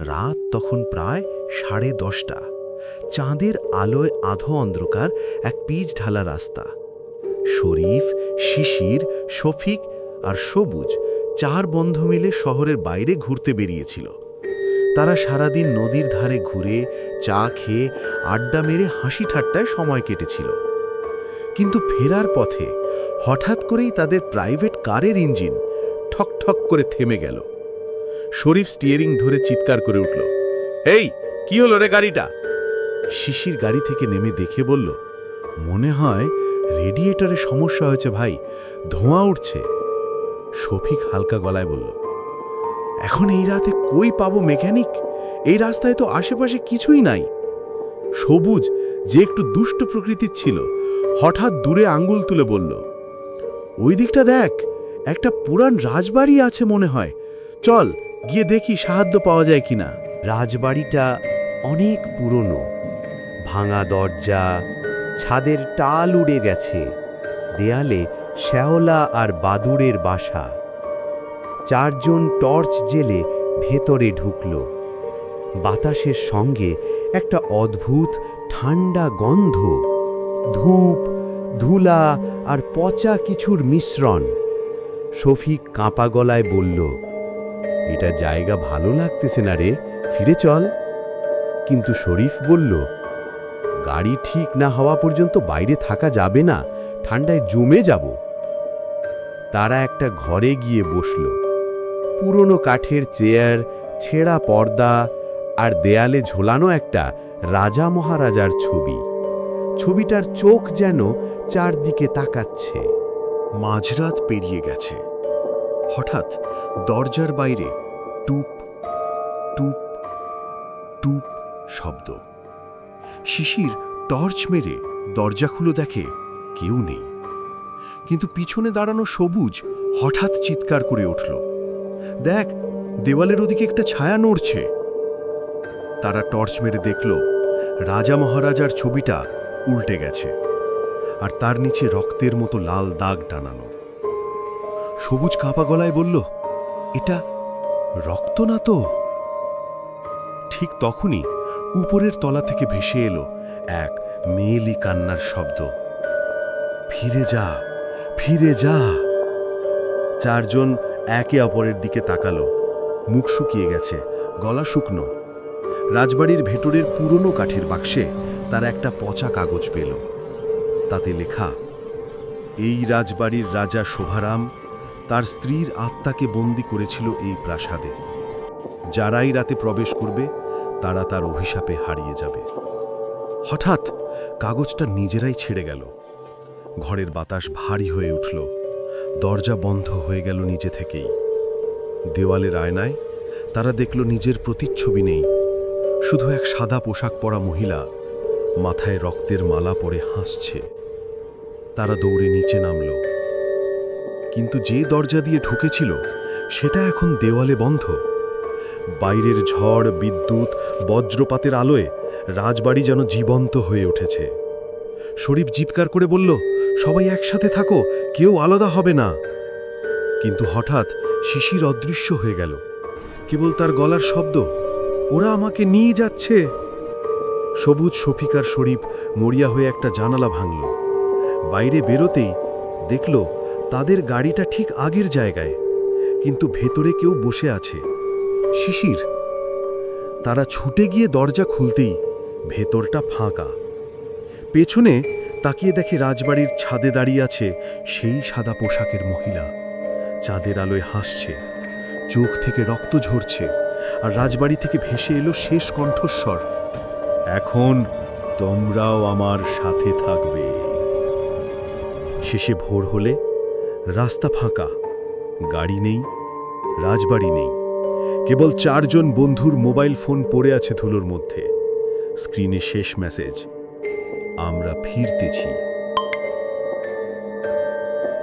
রাত তখন প্রায় সাড়ে দশটা। চাঁদের আলোয় আধো অন্ধকার এক পিচ ঢালা রাস্তা। শরীফ, শিশির, শফিক আর সবুজ চার বন্ধ মিলে শহরের বাইরে ঘুরতে বেরিয়েছিল। তারা সারাদিন নদীর ধারে ঘুরে, চা খেয়ে, আড্ডা মেরে হাসি ঠাট্টায় সময় কেটেছিল। কিন্তু ফেরার পথে হঠাৎ করেই তাদের প্রাইভেট কারের ইঞ্জিন ঠক ঠক করে থেমে গেল। শরীফ স্টিয়ারিং ধরে চিৎকার করে উঠল, এই, কি হলো রে গাড়িটা? শিশির গাড়ি থেকে নেমে দেখে বলল, মনে হয় রেডিয়েটরে সমস্যা হয়েছে ভাই, ধোঁয়া উঠছে। শফিক হালকা গলায় বলল, এখন এই রাতে কই পাবো মেকানিক এই রাস্তায় তো আশেপাশে কিছুই নাই। সবুজ, যে একটু দুষ্ট প্রকৃতির ছিল, হঠাৎ দূরে আঙ্গুল তুলে বলল, ওই দিকটা দেখ, একটা পুরান রাজবাড়ি আছে মনে হয়। চল গিয়ে দেখি সাহায্য পাওয়া যায় কিনা। রাজবাড়িটা অনেক পুরনো। ভাঙা দরজা, ছাদের টাল উড়ে গেছে। দেয়ালে শ্যাওলা আর বাদুড়ের বাসা। চারজন টর্চ জেলে ভেতরে ঢুকল। বাতাসের সঙ্গে একটা অদ্ভুত ঠান্ডা গন্ধ। ধূপ, ধুলা আর পচা কিছুর মিশ্রণ। শফিক কাঁপা গলায় বলল এটা জায়গা ভালো লাগতেছে না রে। ফিরে চল। কিন্তু শরীফ বলল, গাড়ি ঠিক না হওয়া পর্যন্ত বাইরে থাকা যাবে না, ঠান্ডায় জমে যাব। তারা একটা ঘরে গিয়ে বসল। পুরনো কাঠের চেয়ার, ছেঁড়া পর্দা আর দেয়ালে ঝোলানো একটা রাজা মহারাজার ছবি। ছবিটার চোখ যেন চারদিকে তাকাচ্ছে। মাঝরাত পেরিয়ে গেছে। হঠাৎ দরজার বাইরে টুপ টুপ টুপ শব্দ। শিশির টর্চ মেরে দরজা খুলে দেখে কেউ নেই। কিন্তু পিছনে দাঁড়ানো সবুজ হঠাৎ চিৎকার করে উঠল। দেখ, দেওয়ালের ওদিকে একটা ছায়া নড়ছে। তারা টর্চ মেরে দেখল রাজা মহারাজার ছবিটা উল্টে গেছে। আর তার নিচে রক্তের মতো লাল দাগ টানানো। সবুজ কাপা গলায় বলল, এটা রক্ত না তো? ঠিক তখনই উপরের তলা থেকে ভেসে এলো এক মেয়েলি কান্নার শব্দ। ফিরে যা ফিরে যা। চারজন একে অপরের দিকে তাকালো। মুখ শুকিয়ে গেছে, গলা শুকনো। রাজবাড়ির ভেতরের পুরনো কাঠের বাক্সে তারা একটা পচা কাগজ পেল। তাতে লেখা, এই রাজবাড়ির রাজা শোভারাম তার স্ত্রীর আত্মাকে বন্দি করেছিল এই প্রাসাদে। যারাই রাতে প্রবেশ করবে, তারা তার অভিশাপে হারিয়ে যাবে। হঠাৎ কাগজটা নিজেরাই ছেড়ে গেল। ঘরের বাতাস ভারী হয়ে উঠল। দরজা বন্ধ হয়ে গেল নিজে থেকেই। দেওয়ালের আয়নায় তারা দেখল নিজের প্রতিচ্ছবি নেই। শুধু এক সাদা পোশাক পরা মহিলা মাথায় রক্তের মালা পরে হাসছে। তারা দৌড়ে নিচে নামল। কিন্তু যে দরজা দিয়ে ঢুকেছিল, সেটা এখন দেওয়ালে বন্ধ। বাইরের ঝড়, বিদ্যুৎ, বজ্রপাতের আলোয় রাজবাড়ি যেন জীবন্ত হয়ে উঠেছে। শরীফ জিৎকার করে বলল, সবাই একসাথে থাকো, কেউ আলাদা হবে না। কিন্তু হঠাৎ শিশির অদৃশ্য হয়ে গেল। কেবল তার গলার শব্দ, ওরা আমাকে নিয়ে যাচ্ছে। সবুজ শফিকার শরীফ মরিয়া হয়ে একটা জানালা ভাঙল। বাইরে বেরোতেই দেখল তাদের গাড়িটা ঠিক আগের জায়গায়, কিন্তু ভেতরে কেউ বসে আছে। শিশির। তারা ছুটে গিয়ে দরজা খুলতেই ভেতরটা ফাঁকা। পেছনে তাকিয়ে দেখে রাজবাড়ির ছাদে দাঁড়িয়ে আছে সেই সাদা পোশাকের মহিলা। চাঁদের আলোয় হাসছে, চোখ থেকে রক্ত ঝরছে, আর রাজবাড়ি থেকে ভেসে এলো শেষ কণ্ঠস্বর। এখন তোমরাও আমার সাথে থাকবে। শেষে ভোর হলে রাস্তা ফাঁকা, গাড়ি নেই, রাজবাড়ি নেই। কেবল চারজন বন্ধুর মোবাইল ফোন পড়ে আছে ধুলোর মধ্যে। স্ক্রিনে শেষ মেসেজ, আমরা ফিরতেছি।